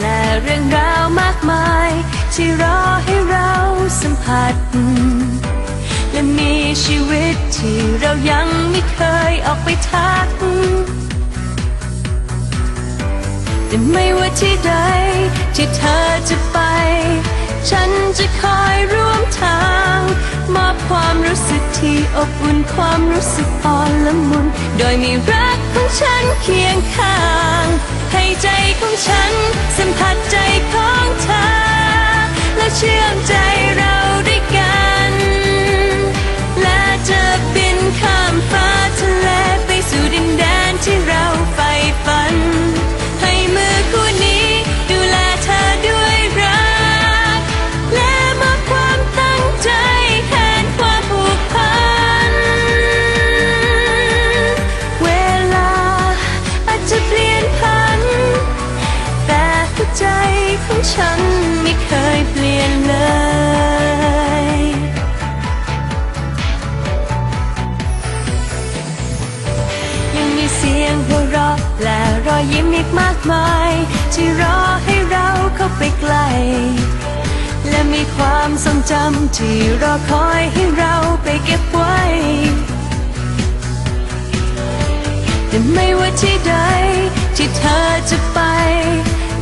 และเรื่องราวมากมาย ที่รอให้เราสัมผัส และมีชีวิตที่เรายังไม่เคยออกไปทักแต่ไม่ว่าที่ใดที่เธอจะไป ที่อบอุ่นความรู้สึกอ่อนละมุน โดยมีรักของฉันเคียงข้าง ให้ใจของฉันสัมผัสใจของเธอ และเชื่อมใจ เสียงหัวเราะและรอยยิ้มอีกมากมาย ที่รอให้เราเข้าไปใกล้ และมีความทรงจำที่รอคอยให้เราไปเก็บไว้ แต่ไม่ว่าที่ใดที่เธอจะไป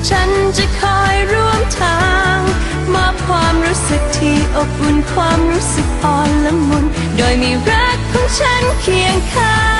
ฉันจะคอยร่วมทางมอบความรู้สึกที่อบอุ่นความรู้สึกอ่อนละมุน โดยมีรักของฉันเคียงข้าง